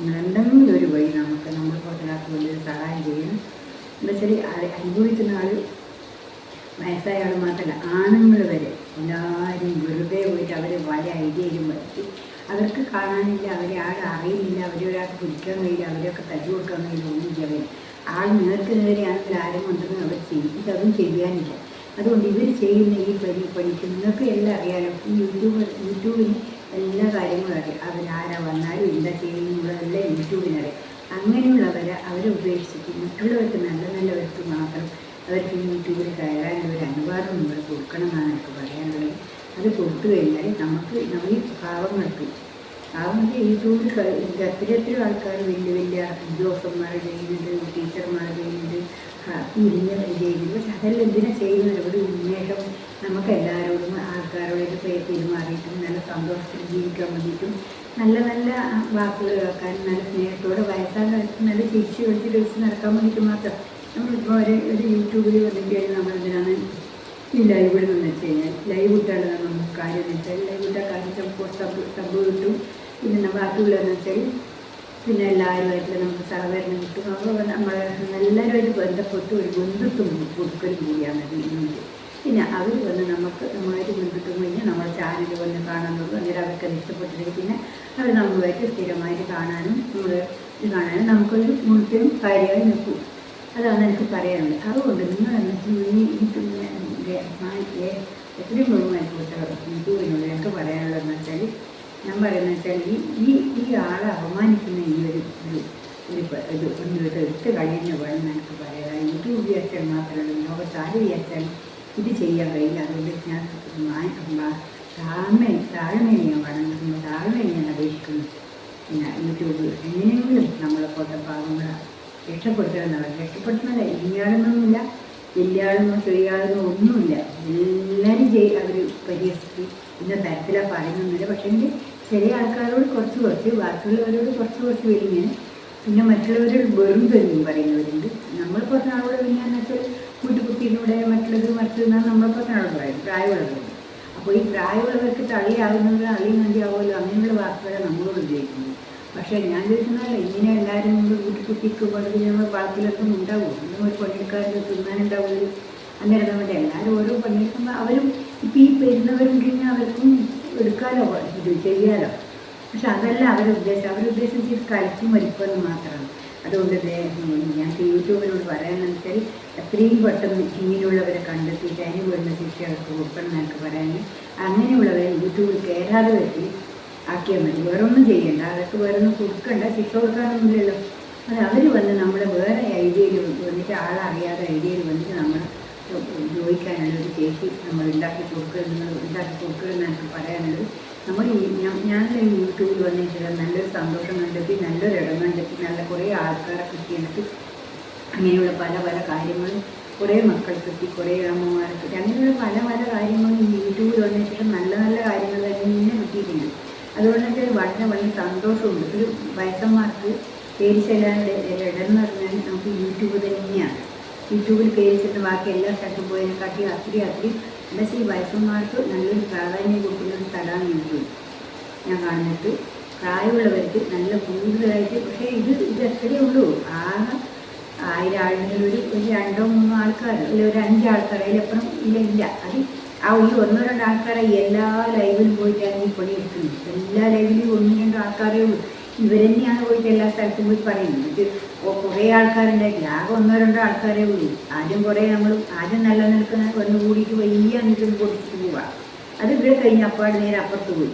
എന്തെങ്കിലും ഒരു വഴി നമുക്ക് നമ്മൾ വേണ്ടി ഒരു സഹായം ചെയ്യണം അത് അനുഭവിക്കുന്ന ആൾ വയസ്സായ ആൾ മാത്രമല്ല ആണുങ്ങൾ വരെ എല്ലാവരും വെറുതെ പോയിട്ട് അവർ വല ഐഡിയയിലും പറ്റി അവർക്ക് കാണാനില്ല അവരെ ആൾ അറിയുന്നില്ല അവരെ ഒരാൾക്ക് പിടിക്കാൻ കഴിയില്ല അവരെയൊക്കെ തല്ലി കൊടുക്കാൻ കഴിയില്ല ഒന്നും അവർ ആൾ നേർക്ക് നേരെയാണെങ്കിൽ ആരും ഉണ്ടെന്ന് അവർ ചെയ്യും ഇതൊന്നും ചെയ്യാനില്ല. അതുകൊണ്ട് ഇവർ ചെയ്യുന്ന ഈ പരി പണിക്ക് നിങ്ങൾക്ക് എല്ലാം അറിയാലോ. ഈ യൂട്യൂബ് യൂട്യൂബിന് എല്ലാ കാര്യങ്ങളും അറിയാം. അവരാരാ വന്നാലും എന്താ ചെയ്യുന്നതെല്ലാം യൂട്യൂബിനറിയാം അങ്ങനെയുള്ളവരെ അവരെ ഉപേക്ഷിച്ചിട്ട് മറ്റുള്ളവർക്ക് നല്ല നല്ലവർക്ക് മാത്രം അവർക്ക് യൂട്യൂബിൽ കയറാനുള്ള ഒരു അനുവാദം നമ്മൾ കൊടുക്കണം എന്നാണ് എനിക്ക് പറയാനുള്ളത്. അത് കൊടുത്തു കഴിഞ്ഞാൽ നമുക്ക് നമ്മൾ ഈ പാവങ്ങൾക്ക് പാവങ്ങൾക്ക് ഈ ജോലി ഇത് എത്ര എത്ര ആൾക്കാർ വലിയ വലിയ ഉദ്യോഗസ്ഥന്മാർ ചെയ്യുന്നുണ്ട് ടീച്ചർമാർ ചെയ്യുന്നുണ്ട് ഇരിഞ്ഞ ചെയ്യുന്നുണ്ട് പക്ഷെ അതെല്ലാം എന്തിനാ ചെയ്യുന്നത്? ഒരു ഉന്മേഷം നമുക്ക് എല്ലാവരോടും ആൾക്കാരോട് പേ- പെരുമാറിയിട്ടും നല്ല സന്തോഷത്തിൽ ജീവിക്കാൻ വേണ്ടിയിട്ടും നല്ല നല്ല വാക്കുകൾ കേൾക്കാൻ നല്ല സ്നേഹത്തോടെ വയസ്സാൻ കാലത്ത് നല്ല ചിരിച്ചു കളിച്ച് ദിവസം നടക്കാൻ വേണ്ടിയിട്ട് മാത്രം നമ്മളിപ്പോൾ ഒരു യൂട്യൂബിൽ വന്നിട്ട് നമ്മളെന്തിനാണ് ഈ ലൈവിൽ നിന്ന് വെച്ച് കഴിഞ്ഞാൽ ലൈവ് ഇട്ടാണ് നമുക്ക് കാര്യം എന്ന് വെച്ചാൽ ലൈവ് ഇട്ടാൽ കാര്യം ചിലപ്പോൾ സബ് സബ് കിട്ടും. പിന്നെ ബാക്കിയുള്ളതെന്ന് വെച്ചാൽ പിന്നെ എല്ലാവരുമായിട്ട് നമുക്ക് സഹകരണം കിട്ടും. അപ്പോൾ നമ്മൾ എല്ലാവരുമായിട്ട് ബന്ധപ്പെട്ട് ഒരു ബന്ധുത്വം കൊടുക്കലും കൂടിയാണ് ഇതിനുണ്ട് പിന്നെ അവർ വന്ന് നമുക്ക് നമ്മളുമായിട്ട് ബന്ധുത്വം കഴിഞ്ഞാൽ നമ്മുടെ ചാനൽ വന്ന് തുടങ്ങും. അന്നേരം അവർക്ക് അത് ഇഷ്ടപ്പെട്ടില്ലെങ്കിൽ പിന്നെ അവർ നമ്മളുമായിട്ട് സ്ഥിരമായിട്ട് കാണാനും നമ്മൾ ഇത് കാണാനും നമുക്കൊരു മുഴുവൻ കാര്യമായി നിൽക്കും. അതാണ് എനിക്ക് പറയാനുള്ളത്. അതുകൊണ്ട് നിങ്ങൾ ഈ എത്രയും ബഹുമാനപ്പെട്ട യൂട്യൂബിനോട് എനിക്ക് പറയാനുള്ളതെന്ന് വെച്ചാൽ ഞാൻ പറയുന്നത് വെച്ചാൽ ഈ ഈ ഈ ആളെ അപമാനിക്കുന്ന ഈ ഒരു ഒരു ഇത് ഒന്നിട്ട് എടുത്ത് കളയുന്ന വേണം എനിക്ക് പറയാം യൂട്യൂബ് വിചാരിച്ചാൽ മാത്രമല്ല ലോകത്ത് ആര് വിചാരിച്ചാൽ ഇത് ചെയ്യാൻ കഴിയില്ല. അതുകൊണ്ട് ഞാൻ താഴ്മ താഴ്മയെ ഞാൻ വേണം താഴ്മയെ ഞാൻ അപേക്ഷിക്കുന്നു. പിന്നെ യൂട്യൂബ് എങ്ങനെയെങ്കിലും നമ്മളെ പോലത്തെ പാവങ്ങളെ രക്ഷപ്പെടുത്തണമെന്നവർ രക്ഷപ്പെടുത്തുന്നില്ല ഇനിയാളെന്നൊന്നുമില്ല വലിയ ചെറിയ ആളെന്നോ ഒന്നുമില്ല. എല്ലാവരും ചെയ് അവർ പരിഹസിച്ച് ഇന്ന തരത്തിലാണ് പറയുന്നില്ല പക്ഷേ ചെറിയ ആൾക്കാരോട് കുറച്ച് കുറച്ച് ബാക്കിയുള്ളവരോട് കുറച്ച് കുറച്ച് വലിങ്ങനെ പിന്നെ മറ്റുള്ളവരോട് വെറും തരുന്നു പറയുന്നവരുണ്ട്. നമ്മൾ കുറച്ച് നാളോട് പിന്നെ എന്ന് വെച്ചാൽ കൂട്ടുകുട്ടിയിലൂടെ മറ്റുള്ളത് മറ്റൊന്നാണ് നമ്മൾ കുറച്ച് നാളോട് പറയും. പ്രായമുള്ളവരുണ്ട് അപ്പോൾ ഈ പ്രായമുള്ളവർക്ക് തളിയാകുന്നവർ അളിയും നന്ദിയാവുമല്ലോ അങ്ങനെയുള്ള വാക്കുകളാണ് നമ്മളോട് ഉപയോഗിക്കുന്നത്. പക്ഷേ ഞാൻ ചോദിക്കുന്നതല്ല ഇങ്ങനെ എല്ലാവരും കൊണ്ട് കൂട്ടിക്കുട്ടിക്ക് പണിത് നമ്മൾ പാർക്കിലൊക്കെ ഉണ്ടാവും. നമ്മൾ പണിയെടുക്കാർക്ക് തിന്നാനുണ്ടാവും അന്നേരം നമ്മുടെ എല്ലാവരും ഓരോ പണിയെടുക്കുമ്പോൾ അവരും ഇപ്പം ഈ പെരുന്നവരുണ്ടെങ്കിൽ അവർക്കും എടുക്കാലോ ഇത് ചെയ്യാലോ. പക്ഷെ അതല്ല അവരുടെ ഉദ്ദേശം. അവരുടെ ഉദ്ദേശം ചെയ്ത് കളിച്ചു മരിക്കുമെന്ന് മാത്രമാണ്. അതുകൊണ്ട് ഞാൻ യൂട്യൂബിനോട് പറയാനെന്ന് വെച്ചാൽ എത്രയും പെട്ടെന്ന് ഇങ്ങനെയുള്ളവരെ കണ്ടെത്തിയിട്ട് അതിന് വരുന്ന ശിക്ഷ അവർക്ക് കൊടുക്കണം എന്ന് എനിക്ക് പറയാൻ അങ്ങനെയുള്ളവരെ യൂട്യൂബിൽ കയറാതെ വെച്ച് ആക്കിയാൽ മതി. വേറെ ഒന്നും ചെയ്യണ്ട. അവർക്ക് വേറെ ഒന്നും കൊടുക്കണ്ട. ശിക്ഷ കൊടുക്കാനൊന്നുമില്ലല്ലോ. അത് അവർ വന്ന് നമ്മളെ വേറെ ഐഡിയയിൽ വന്നിട്ട് ആളറിയാതെ ഐഡിയയിൽ വന്നിട്ട് നമ്മൾ ഉപയോഗിക്കാനുള്ള ഒരു കേസ് നമ്മൾ ഉണ്ടാക്കി കൊടുക്കുന്നത് ഉണ്ടാക്കി കൊടുക്കുന്ന എനിക്ക് പറയാനുള്ളത്. നമ്മൾ ഈ ഞാൻ- യൂട്യൂബിൽ വന്നിട്ടുള്ള നല്ലൊരു സന്തോഷം കണ്ടെത്തി നല്ലൊരു ഇടം കണ്ടെത്തി നല്ല കുറേ ആൾക്കാരെ കിട്ടിയെടുത്ത് അങ്ങനെയുള്ള പല പല കാര്യങ്ങളും കുറേ മക്കൾ കിട്ടി കുറേ അമ്മമാർക്ക് അങ്ങനെയുള്ള പല പല കാര്യങ്ങളും യൂട്യൂബിൽ വന്നിട്ട് നല്ല നല്ല കാര്യങ്ങൾ തന്നെ കിട്ടിയിട്ടുണ്ട്. അതുകൊണ്ട് തന്നെ വളരെ വലിയ സന്തോഷമുണ്ട്. ഒരു വയസ്സന്മാർക്ക് പേര് ചെല്ലാനുള്ള ഇടം എന്ന് പറഞ്ഞാൽ നമുക്ക് യൂട്യൂബ് തന്നെയാണ്. യൂട്യൂബിൽ പേര് ചെന്ന് ബാക്കി എല്ലാ സ്ഥലത്തും പോയതിനെക്കാട്ടി അത്രയും അത്രയും എന്താ ഈ വയസ്സന്മാർക്ക് നല്ലൊരു പ്രാധാന്യം കൊടുക്കുന്ന ഒരു സ്ഥലമാണ് യൂട്യൂബ്. ഞാൻ കാണുന്നത്. പ്രായമുള്ളവർക്ക് നല്ല കൂടുതലായിട്ട് പക്ഷേ ഇത് ഇത് എത്രയേ ഉള്ളൂ. ആകെ ആയിരം ആളുകളിൽ ഒരു രണ്ടോ മൂന്നോ ആൾക്കാർ അല്ലെങ്കിൽ ഒരു അഞ്ചാൾക്കാർ അതിലപ്പുറം ഇല്ല ഇല്ല. അത് ആ ഈ ഒന്നോ രണ്ട് ആൾക്കാരെ എല്ലാ ലൈവിലും പോയിട്ടാണ് ഈ പണി എടുക്കുന്നത് എല്ലാ ലൈവിലും ഒന്നും രണ്ടോ ആൾക്കാരേ ഉള്ളൂ. ഇവരെന്നെയാണ് പോയിട്ട് എല്ലാ സ്ഥലത്തും പോയി പറയുന്നത്. കുറേ ആൾക്കാരുണ്ടായിട്ടില്ല. ആകെ ഒന്നോ രണ്ടോ ആൾക്കാരേ ഉള്ളൂ. ആദ്യം കുറേ നമ്മൾ ആദ്യം നല്ല നിൽക്കുന്ന ഒന്ന് കൂടിയിട്ട് വലിയ എന്നിട്ട് പൊടിച്ചിട്ട് പോവാം. അത് ഇവിടെ കഴിഞ്ഞ് അപ്പാട് നേരെ അപ്പുറത്ത് പോയി.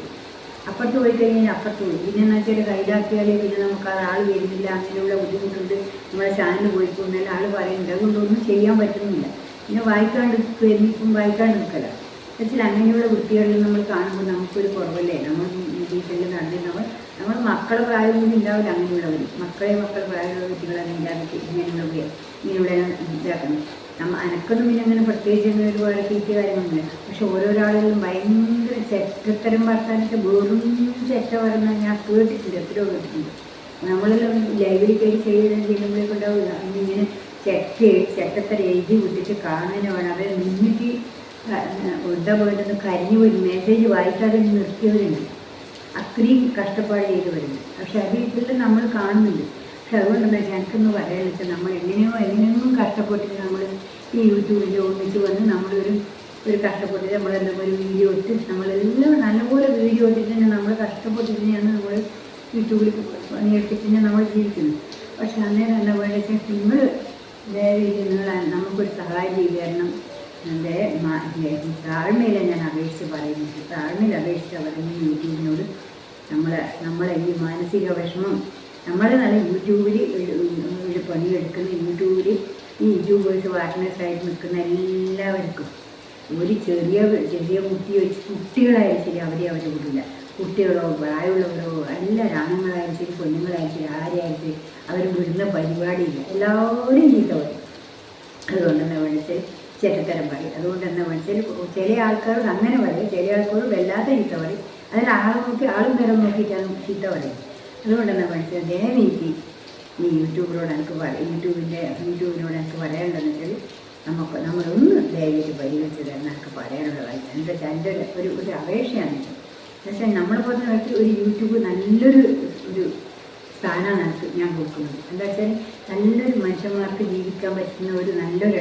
അപ്പുറത്ത് പോയി കഴിഞ്ഞാൽ അപ്പുറത്ത് പോയി. പിന്നെ എന്ന് വെച്ചാൽ കൈതാക്കിയാൽ പിന്നെ നമുക്ക് അത് ആൾ വരുന്നില്ല അങ്ങനെയുള്ള ബുദ്ധിമുട്ടുണ്ട്. നമ്മളെ ചാനൽ പോയിക്കൊണ്ടാൽ ആൾ പറയുന്നുണ്ട് അതുകൊണ്ടൊന്നും ചെയ്യാൻ പറ്റുന്നില്ല. പിന്നെ വായിക്കാണ്ട് വരുന്നിപ്പം വായിക്കാണ്ട് നിൽക്കല വെച്ചാൽ അങ്ങനെയുള്ള കുട്ടികളിൽ നമ്മൾ കാണുമ്പോൾ നമുക്കൊരു കുറവല്ലേ? നമ്മൾ വീട്ടിൽ നടന്ന് നമ്മൾ നമ്മൾ മക്കളെ പ്രായം കൂടി ഉണ്ടാവില്ല അങ്ങനെയുള്ളവർ മക്കളെ മക്കളെ പ്രായമുള്ള കുട്ടികളെ ഇല്ലാതെ ഇങ്ങനെയുള്ളവരെ ഇങ്ങനെയുള്ള ഇതാക്കണം. നമ്മൾ അനക്കൊന്നും പിന്നെ അങ്ങനെ പ്രത്യേകിച്ച് അങ്ങനെ ഒരുപാട് തീറ്റ കാര്യമൊന്നുമില്ല പക്ഷെ ഓരോരാളുകളും ഭയങ്കര ചെറ്റത്തരം വർത്താനൊക്കെ വെറും ചെറ്റ പറഞ്ഞാൽ ഞാൻ കേട്ടിട്ടുണ്ട് എത്രയോ കേട്ടിട്ടുണ്ട്. നമ്മളെല്ലാം ലൈബ്രറി കയറി ചെയ്യുന്ന ചെയ്യുമ്പോഴേക്കും ഉണ്ടാവില്ല. ചെറ്റ ചെറ്റത്തര എഴുതി വിട്ടിട്ട് കാണാനും വേണം അവരെ നിന്നിട്ട് ഉണ്ട പോയിട്ടൊന്ന് കരിഞ്ഞു പോയി മെസ്സേജ് വായിക്കാതെ നിർത്തിയവരുണ്ട്. അത്രയും കഷ്ടപ്പാട് ചെയ്ത് വരുന്നത് പക്ഷെ അത് ഇതെല്ലാം നമ്മൾ കാണുന്നുണ്ട് പക്ഷെ അതുകൊണ്ട് ഞങ്ങൾക്കൊന്നും വെച്ചാൽ എനിക്കൊന്ന് വെച്ചാൽ നമ്മൾ എങ്ങനെയോ എങ്ങനെയൊന്നും കഷ്ടപ്പെട്ടിട്ട് നമ്മൾ ഈ യൂട്യൂബിൽ ഒന്നിച്ച് വന്ന് നമ്മളൊരു ഒരു കഷ്ടപ്പെട്ടിട്ട് നമ്മളെല്ലാം ഒരു വീഡിയോ ഇട്ട് നമ്മളെല്ലാം നല്ലപോലെ വീഡിയോ ഇട്ടിട്ട് തന്നെ നമ്മൾ കഷ്ടപ്പെട്ടിട്ട് തന്നെയാണ് നമ്മൾ യൂട്യൂബിൽ പണിയെടുത്തിട്ട് തന്നെ നമ്മൾ ജീവിക്കുന്നത്. പക്ഷെ അന്നേരം എന്താ പറയുക നിങ്ങൾ ദയവേത് നിങ്ങൾ നമുക്കൊരു സഹായം ചെയ്തു തരണം. എന്റെ താഴ്മയില ഞാൻ അപേക്ഷിച്ച് പറയുന്നത് താഴ്മയിൽ അപേക്ഷിച്ച് പറയുന്നത് യൂട്യൂബിനോട് നമ്മളെ നമ്മളെ ഈ മാനസിക വിഷമം നമ്മളെ നല്ല യൂട്യൂബിൽ ഒരു പണിയെടുക്കുന്ന യൂട്യൂബിൽ ഈ യൂട്യൂബേഴ്സ് പാർട്ട്നേഴ്സായിട്ട് നിൽക്കുന്ന എല്ലാവർക്കും ഒരു ചെറിയ ചെറിയ കുട്ടി വെച്ച് കുട്ടികളായാലും ശരി അവരെ അവരെ വിടില്ല. കുട്ടികളോ പ്രായമുള്ളവരോ എല്ലാവരും ആണുങ്ങളായാലും ശരി പെണ്ണുങ്ങളായാലും ആരെയായാലും ശരി അവർ വിടുന്ന പരിപാടിയില്ല. എല്ലാവരും ചീത്ത പറയും. അതുകൊണ്ട് എന്താ വിളിച്ച് ചെറ്റത്തരം പറയും. അതുകൊണ്ട് എന്താ വിളിച്ചാൽ ചില ആൾക്കാരോട് അങ്ങനെ പറയും. ചില ആൾക്കാരോട് വല്ലാത്ത ചീത്ത പറയും. അതിൽ ആളെ നോക്കി ആളും നേരം നോക്കിയിട്ടാണ് ചീത്ത പറയും. അതുകൊണ്ട് എന്താ അദ്ദേഹം എനിക്ക് ഈ യൂട്യൂബിനോട് എനിക്ക് പറയും യൂട്യൂബിന്റെ യൂട്യൂബിനോട് എനിക്ക് പറയാനുണ്ടെന്ന് വെച്ചാൽ നമുക്ക് നമ്മളൊന്ന് ദയവിട്ട് പരിഗണിച്ച് തരണം എനിക്ക് പറയാനുള്ളതായി എന്റെ എന്റെ ഒരു ഒരു അപേക്ഷയാണ് പക്ഷേ നമ്മളെ പോലെ വ്യക്തി ഒരു യൂട്യൂബ് നല്ലൊരു ഒരു സ്ഥാനമാണ് എനിക്ക് ഞാൻ കൊടുക്കുന്നത് എന്താ വെച്ചാൽ നല്ലൊരു മനുഷ്യന്മാർക്ക് ജീവിക്കാൻ പറ്റുന്ന ഒരു നല്ലൊരു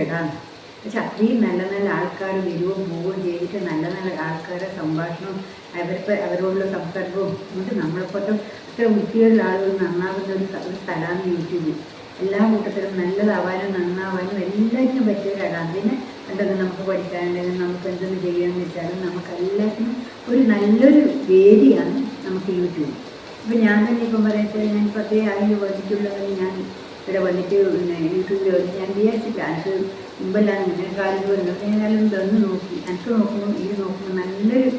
പക്ഷെ അത്രയും നല്ല നല്ല ആൾക്കാർ വരുവും പോവുകയും ചെയ്തിട്ട് നല്ല നല്ല ആൾക്കാരുടെ സംഭാഷണവും അവർക്ക് അവരോടുള്ള സംസർഗവും എന്നിട്ട് നമ്മളെപ്പോലും ഇത്ര വൃത്തിയുള്ള ആളുകൾ നന്നാകുന്ന ഒരു സ്ഥ- ഒരു സ്ഥലമാണ് യൂട്യൂബ്. എല്ലാ കൂട്ടത്തിലും നല്ലതാവാനും നന്നാവാനും എല്ലാറ്റിനും പറ്റിയ ഒരു അതിന് എന്തെങ്കിലും നമുക്ക് പഠിക്കാനുണ്ടെങ്കിൽ നമുക്ക് എന്തെങ്കിലും ചെയ്യാമെന്ന് വെച്ചാലും നമുക്ക് എല്ലാത്തിനും ഒരു നല്ലൊരു വേദിയാണ് നമുക്ക് യൂട്യൂബ്. ഇപ്പം ഞാൻ തന്നെ ഇപ്പം പറയട്ടെ ഞാൻ പത്തേ ആയിരം വന്നിട്ടുള്ളത് ഞാൻ ഇവിടെ വന്നിട്ട് പിന്നെ യൂട്യൂബിൽ വന്നിട്ട് ഞാൻ വിചാരിച്ചില്ല എനിക്ക് മുമ്പെല്ലാം ഇങ്ങനെ കാലത്ത് വരുന്നത് ഞാനെല്ലാം ഇതൊന്ന് നോക്കി. എനിക്ക് നോക്കുമ്പോൾ ഇത് നോക്കുമ്പോൾ നല്ലൊരു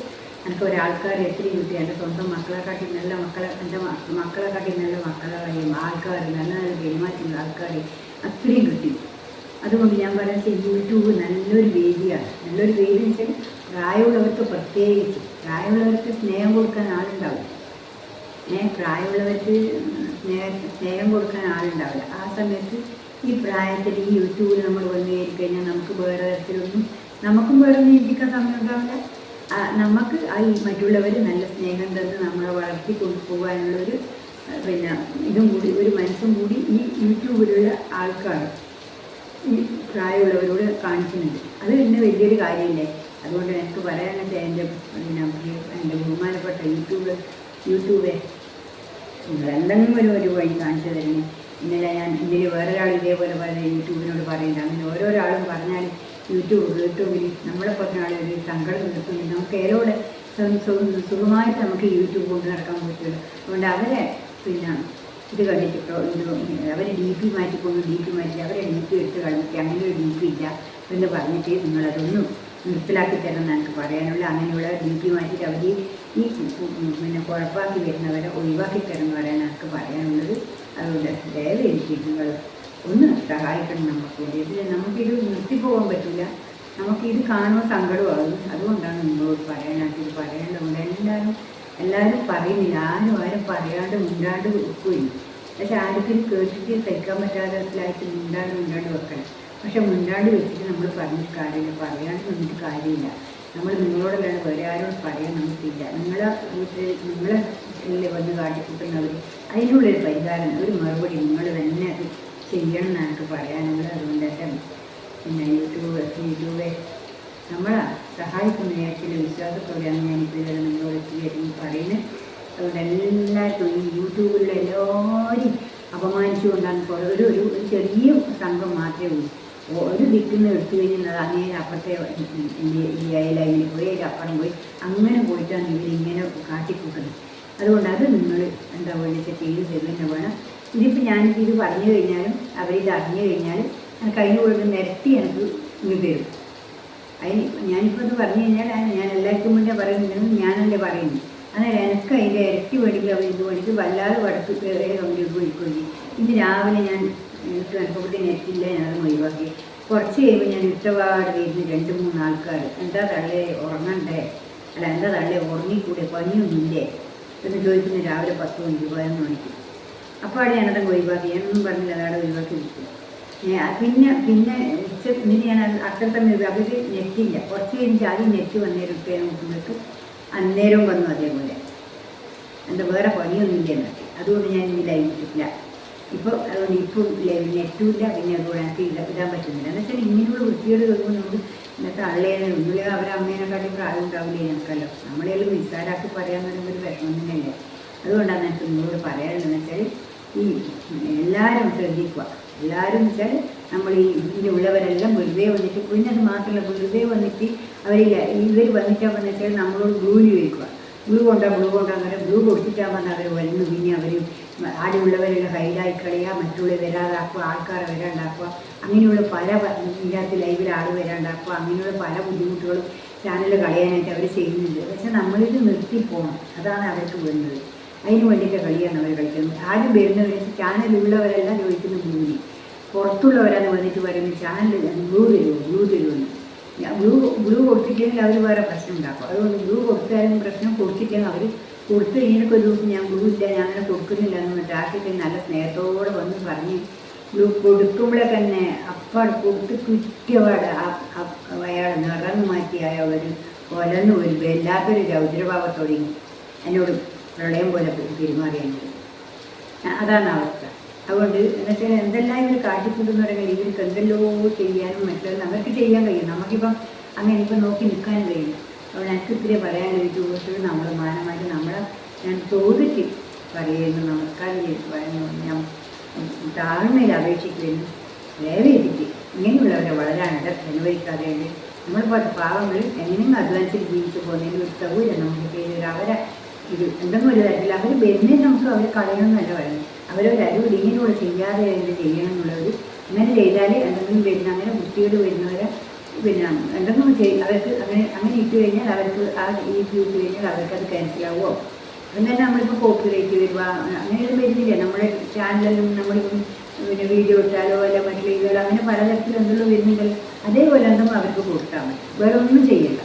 എനിക്ക് ഒരാൾക്കാർ എത്തിരി കിട്ടി എന്റെ സ്വന്തം മക്കളെ കാട്ടി നല്ല മക്കളെ എന്റെ മക്കളെ കാട്ടി നല്ല മക്കളെ കഴിയും ആൾക്കാർ നല്ല നല്ല പെരുമാറ്റമുള്ള ആൾക്കാർ അത്രയും കിട്ടി. അതുകൊണ്ട് ഞാൻ പറയാൻ യൂട്യൂബ് നല്ലൊരു വേദിയാണ്. നല്ലൊരു വേദി എന്ന് വെച്ചാൽ പ്രായമുള്ളവർക്ക് പ്രത്യേകിച്ച് പ്രായമുള്ളവർക്ക് സ്നേഹം കൊടുക്കാൻ ആളുണ്ടാവും. ഏ പ്രായമുള്ളവർക്ക് സ്നേഹ സ്നേഹം കൊടുക്കാൻ ആളുണ്ടാവില്ല. ആ സമയത്ത് ഈ പ്രായത്തിൽ ഈ യൂട്യൂബിൽ നമ്മൾ വന്നു കഴിഞ്ഞാൽ നമുക്ക് വേറെ തരത്തിലൊന്നും നമുക്കും വേറെ ചിന്തിക്കാൻ സമയം ഉണ്ടാവില്ല. നമുക്ക് ഈ മറ്റുള്ളവർ നല്ല സ്നേഹം തന്ന് നമ്മളെ വളർത്തി കൊണ്ടുപോകാനുള്ളൊരു പിന്നെ ഇതും കൂടി ഒരു മനസ്സും കൂടി ഈ യൂട്യൂബിലുള്ള ആൾക്കാർ പ്രായമുള്ളവരോട് കാണിക്കുന്നുണ്ട്. അത് തന്നെ വലിയൊരു കാര്യമില്ലേ? അതുകൊണ്ട് എനിക്ക് പറയാനൊക്കെ എന്റെ പിന്നെ എന്റെ ബഹുമാനപ്പെട്ട യൂട്യൂബ് യൂട്യൂബെ നിങ്ങളെന്തെങ്കിലും ഒരു ഒരു വഴി കാണിച്ചു തരണം ഇന്നലെ ഞാൻ ഇന്നലെ വേറൊരാൾ ഇതേപോലെ പറഞ്ഞ യൂട്യൂബിനോട് പറയുന്നത് അങ്ങനെ ഓരോരാളും പറഞ്ഞാൽ യൂട്യൂബ് യൂട്യൂബിൽ നമ്മളെ പറഞ്ഞ ആൾ ഒരു സങ്കടം നിൽക്കുന്നുണ്ട് നമുക്ക് ഏതോടെ സുഖമായിട്ട് നമുക്ക് യൂട്യൂബ് കൊണ്ട് നടക്കാൻ പറ്റുള്ളൂ അതുകൊണ്ട് അവരെ പിന്നെ ഇത് കണ്ടിട്ട് ഇത് അവർ ഡി പി മാറ്റിക്കൊണ്ട് ഡി പി മാറ്റി അവരെ ഡി പി എടുത്ത് കളഞ്ഞിട്ട് അങ്ങനെ ഒരു ഡി പി ഇല്ല എന്ന് പറഞ്ഞിട്ട് നിങ്ങളതൊന്നും നിർത്തലാക്കി തരണം എന്നാണ് എനിക്ക് പറയാനുള്ള അങ്ങനെയുള്ള ഡി പി മാറ്റിയിട്ട് അവർ ഈ പിന്നെ കുഴപ്പമാക്കി വരുന്നവരെ ഒഴിവാക്കി തരണം എന്ന് പറയാൻ എനിക്ക് പറയാനുള്ളത് അതുകൊണ്ട് ദയവ് എനിക്ക് നിങ്ങൾ ഒന്ന് സഹായിക്കണം നമുക്ക് ഇതിൽ നമുക്കിത് നിർത്തിപ്പോകാൻ പറ്റില്ല. നമുക്കിത് കാണുമ്പോൾ സങ്കടമാകും. അതുകൊണ്ടാണ് നിങ്ങളോട് പറയാനായിട്ട് ഇത് പറയാനുള്ളത്. എല്ലാവരും എല്ലാവരും പറയുന്നില്ല. ആരും ആരും പറയാണ്ട് മിണ്ടാണ്ട് വെക്കുകയും പക്ഷെ ആർക്കും കേട്ടിട്ട് സഹിക്കാൻ പറ്റാത്തതിലായിട്ട് മിണ്ടാണ്ട് മിണ്ടാണ്ട് വെക്കണം. പക്ഷെ മുണ്ടാണ്ട് വെച്ചിട്ട് നമ്മൾ പറഞ്ഞിട്ട് കാര്യമില്ല. പറയാണ്ട് നിന്നിട്ട് കാര്യമില്ല. നമ്മൾ നിങ്ങളോടല്ലാണ്ട് വേറെ ആരോട് പറയാൻ നമുക്കില്ല നിങ്ങളെ വീട്ടിൽ നിങ്ങളെ വീട്ടിൽ വന്ന് കാട്ടിക്കൂട്ടുന്നവർ അതിനുള്ളൊരു പരിഹാരം ഒരു മറുപടി നിങ്ങൾ തന്നെ അത് ചെയ്യണം എന്നാണ് പറയാനുള്ളത്. അതുകൊണ്ട് പിന്നെ യൂട്യൂബ് യൂട്യൂബ്. നമ്മളെ സഹായിക്കുന്ന ചില വിശ്വാസത്തോടെയാണ് ഞാനിപ്പോൾ ഇതെല്ലാം നിങ്ങളോട് എത്തിയിരുന്നു പറയുന്നത്. അതുകൊണ്ട് എല്ലാവർക്കും ഈ യൂട്യൂബിലുള്ള എല്ലാവരും അപമാനിച്ചുകൊണ്ടാണ് കുറേ ഒരു ഒരു ചെറിയ സംഘം മാത്രമേ ഉള്ളൂ. ഒരു വിൽക്കുന്ന എടുത്തു കഴിഞ്ഞാൽ അങ്ങനെ അപ്പുറത്തെ ഈ ലൈനിൽ പോയി അപ്പുറം പോയി അങ്ങനെ പോയിട്ടാണ് ഇവരിങ്ങനെ കാട്ടിക്കൂട്ടുന്നത്. അതുകൊണ്ട് അത് നിങ്ങൾ എന്താ പറയുക ചെയ്ത് തരുക തന്നെ വേണം. ഇതിപ്പോൾ ഞാനിപ്പോൾ ഇത് പറഞ്ഞു കഴിഞ്ഞാലും അവരിത് അറിഞ്ഞു കഴിഞ്ഞാൽ കഴിഞ്ഞ് കൊടുക്കുന്ന നിരത്തി എനിക്ക് ഇത് തരും. അതിന് ഞാനിപ്പോൾ ഇത് പറഞ്ഞു കഴിഞ്ഞാൽ ഞാൻ എല്ലാവർക്കും മുന്നേ പറയുന്നുണ്ടെങ്കിൽ ഞാനല്ലേ പറയുന്നു അന്നേരം എനിക്ക് അതിന്റെ ഇരട്ടി മേടിക്കുക ഇത് മേടിച്ച് വല്ലാതെ വടക്ക് കമ്പ്യൂട്ടർ മേടിക്കുകയും ഇന്ന് രാവിലെ ഞാൻ എനിക്ക് അനുഭവത്തിന് ഇരട്ടില്ല ഞാനത് ഒഴിവാക്കി. കുറച്ച് കഴിയുമ്പോൾ ഞാൻ ഇട്ടപാട് വരുന്ന രണ്ട് മൂന്ന് ആൾക്കാർ എന്താ തള്ളേ ഉറങ്ങണ്ടേ? അല്ല എന്താ തള്ളേ ഉറങ്ങിക്കൂടെ പനിയൊന്നുമില്ലേ? എന്ന് ചോദിക്കുന്നു രാവിലെ പത്ത് മണിക്ക് പതിനൊന്ന് മണിക്ക്. അപ്പോൾ അവിടെ ഞാനത് ഒഴിവാക്കി. ഞാനൊന്നും പറഞ്ഞില്ല അതവിടെ ഒഴിവാക്കി ഞാൻ പിന്നെ പിന്നെ പിന്നെ ഞാൻ അക്കം തന്നെ അവർ നെറ്റില്ല കുറച്ച് കഴിഞ്ഞ് ആദ്യം നെറ്റ് വന്നേരം ഇട്ടേ നോക്കുമ്പോഴേക്ക് അന്നേരം വന്നു അതേപോലെ. എന്താ വേറെ പണിയൊന്നും ഇല്ലെന്ന് അതുകൊണ്ട് ഞാൻ ഇനി ലൈവിട്ടില്ല ഇപ്പോൾ അതുകൊണ്ട് ഇപ്പം ലൈവ് നെറ്റും ഇല്ല പിന്നെ അതുകൊണ്ട് എനിക്ക് ഇട- ഇടാൻ പറ്റുന്നില്ല. എന്ന് വെച്ചാൽ ഇങ്ങനെയുള്ള വൃത്തിയോട് വരുമ്പോൾ നമുക്ക് ഇന്നത്തെ അള്ളേനെ ഒന്നുമില്ല അവരെ അമ്മേനെക്കാട്ടി പ്രായം ഉണ്ടാവില്ല ഞങ്ങൾക്കല്ലോ നമ്മളെല്ലാം നിസ്സാരാക്കി പറയാൻ വരുമ്പോൾ ഒരു വിഷമം തന്നെയല്ലേ. അതുകൊണ്ടാണ് എനിക്ക് നിങ്ങളോട് പറയാനുള്ളതെന്ന് വെച്ചാൽ ഈ എല്ലാവരും ശ്രദ്ധിക്കുക. എല്ലാവരും വെച്ചാൽ നമ്മൾ ഈ ഇതിന്റെ ഉള്ളവരെല്ലാം വെറുതെ വന്നിട്ട് അത് മാത്രമല്ല വെറുതെ വന്നിട്ട് അവരില്ല ഇവർ വന്നിട്ടാകുമ്പോൾ വന്നിട്ട് നമ്മളോട് ഗൂലി വയ്ക്കുക ഗ്ലൂ കൊണ്ടാ ഗ്ലൂ കൊണ്ടാ അങ്ങനെ ഗ്ലൂ കൊടുത്തിട്ടാകുമ്പോൾ അവർ വരുന്നു പിന്നെ അവർ ആടെയുള്ളവരെല്ലാം ഹൈലായി കളയുക മറ്റുള്ളവർ വരാതാക്കുക ആൾക്കാരെ വരാണ്ടാക്കുക. അങ്ങനെയുള്ള പല ഇല്ലാത്ത ലൈവിൽ ആൾ വരാണ്ടാക്കുക. അങ്ങനെയുള്ള പല ബുദ്ധിമുട്ടുകളും ചാനൽ കളയാനായിട്ട് അവർ ചെയ്യുന്നുണ്ട്. പക്ഷെ നമ്മളിത് നിർത്തി പോകണം അതാണ് അവർക്ക് വേണ്ടത്. അതിന് വേണ്ടിയിട്ട് കളിയാണ് അവർ കളിക്കുന്നത് ആരും വരുന്നവരെ ചാനലുള്ളവരെല്ലാം ചോദിക്കുന്ന ഭൂമി. പുറത്തുള്ളവരാന്ന് വന്നിട്ട് പറയുന്നത് ചാനൽ ബ്ലൂ തരുമോ? ബ്ലൂ തരുമെന്ന് ഞാൻ ബ്ലൂ ബ്ലൂ കൊടുത്തിട്ടെങ്കിൽ അവർ വേറെ പ്രശ്നം ഉണ്ടാക്കും. അതുകൊണ്ട് ബ്ലൂ കൊടുത്താലും പ്രശ്നം കൊടുത്തിട്ടെങ്കിൽ അവർ കൊടുത്തു കഴിഞ്ഞിട്ട് ഒരു ദിവസം ഞാൻ ബ്ലൂ ഇല്ല ഞാൻ അങ്ങനെ കൊടുക്കുന്നില്ല എന്ന് ആക്കിയിട്ട് നല്ല സ്നേഹത്തോടെ വന്ന് പറഞ്ഞ് ബ്ലൂ കൊടുക്കുമ്പോഴേ തന്നെ അപ്പാട് കൊടുത്ത് കുറ്റപാട് അയാൾ നിറന്ന് മാറ്റി അയാൾ ഒരു കൊലന്ന് ഒരു വല്ലാത്തൊരു രൗദ്രഭാവത്തോടെ എന്നോട് പ്രളയം പോലെ പെരുമാറിയാണ് അതാണ് അവസ്ഥ. അതുകൊണ്ട് എന്നുവെച്ചാൽ എന്തെല്ലാം ഇവർ കാട്ടിക്കൂട്ടുന്ന പറയുന്നത് ഇവർക്ക് എന്തെല്ലോ ചെയ്യാനും മറ്റുള്ള അവർക്ക് ചെയ്യാൻ കഴിയും. നമുക്കിപ്പം അങ്ങനെ ഇപ്പം നോക്കി നിൽക്കാൻ കഴിയും അതുകൊണ്ട് എനിക്ക് ഇത്തിരി പറയാനുള്ള ഒരു ചോദിച്ചത് നമ്മൾ മാനമായിട്ട് നമ്മളെ ഞാൻ ചോദിച്ച് പറയുന്നു. നമസ്കാരം ചെയ്ത് പറയുന്നു. ഞാൻ താഴ്മയിൽ അപേക്ഷിക്കുന്നു. ദയവേദിക്ക് ഇങ്ങനെയുള്ളവരെ വളരാനുണ്ട് അനുവദിക്കാതെ. നമ്മൾ പാവങ്ങൾ എങ്ങനെയും അധ്വാനിച്ചിട്ട് ജീവിച്ചു പോകുന്നതിന് ഒരു സൗകര്യം നമുക്ക് അവരെ ഇത് എന്തെങ്കിലും ഒരു തരത്തിൽ അവർ വരുന്നതിന് നമുക്ക് അവർ കളയണമെന്നല്ല പറയുന്നത്. അവരൊരു അറിവ് ഇങ്ങനെയുള്ള ചെയ്യാതെ എന്ത് ചെയ്യണം എന്നുള്ളവർ അങ്ങനെ ചെയ്താൽ എന്തെങ്കിലും വരുന്ന അങ്ങനെ കുട്ടികൾ വരുന്നവരെ പിന്നെ എന്തെങ്കിലും ചെയ് അവർക്ക് അങ്ങനെ അങ്ങനെ ഇട്ട് കഴിഞ്ഞാൽ അവർക്ക് ആ ഈ ഇട്ട് കഴിഞ്ഞാൽ അവർക്ക് അത് ക്യാൻസലാവുമോ അങ്ങനെ നമ്മളിപ്പോൾ കോപ്പിറേറ്റ് വരിക അങ്ങനെയൊന്നും വരുന്നില്ല നമ്മുടെ ചാനലിലും നമ്മളിപ്പം പിന്നെ വീഡിയോ ഇട്ടാലോ അല്ല മറ്റു വീഡിയോകളോ അങ്ങനെ പലതരത്തിൽ എന്തെങ്കിലും വരുന്നുണ്ടല്ലോ. അതേപോലെ എന്തെങ്കിലും അവർക്ക് കൊടുത്താൽ മതി. വേറെ ഒന്നും ചെയ്യണ്ട.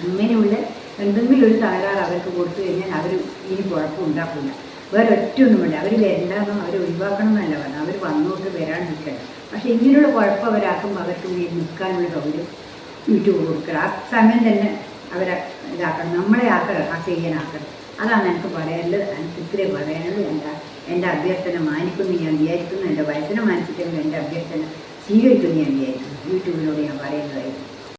അങ്ങനെയുള്ള എന്തെങ്കിലും ഒരു തകരാറ് അവർക്ക് കൊടുത്തു കഴിഞ്ഞാൽ അവർ ഇനി കുഴപ്പം ഉണ്ടാക്കില്ല വേറെ ഒറ്റൊന്നും വേണ്ട അവർ വരണ്ടെന്നും അവർ ഒഴിവാക്കണം എന്നല്ല പറഞ്ഞത്. അവർ വന്നോട്ട് വരാണ്ടിരിക്കണം പക്ഷേ ഇങ്ങനെയുള്ള കുഴപ്പം അവരാക്കുമ്പോൾ അവർക്ക് നിൽക്കാനുള്ള സൗകര്യം യൂട്യൂബ് കൊടുക്കണം ആ സമയം തന്നെ അവരെ ഇതാക്കണം. നമ്മളെ ആക്കണം ആ ചെയ്യാനാക്കണം അതാണ് എനിക്ക് പറയാനുള്ളത്. എനിക്ക് ഇത്രേ പറയാനുള്ളത് എന്റെ എന്റെ അഭ്യർത്ഥന മാനിക്കുന്നു ഞാൻ വിചാരിക്കുന്നു. എന്റെ വയസ്സിനെ മാനിച്ചിട്ടെങ്കിലും എന്റെ അഭ്യർത്ഥന സ്വീകരിക്കുന്നു ഞാൻ വിചാരിക്കുന്നു. യൂട്യൂബിലൂടെ ഞാൻ പറയുന്നതായിരുന്നു.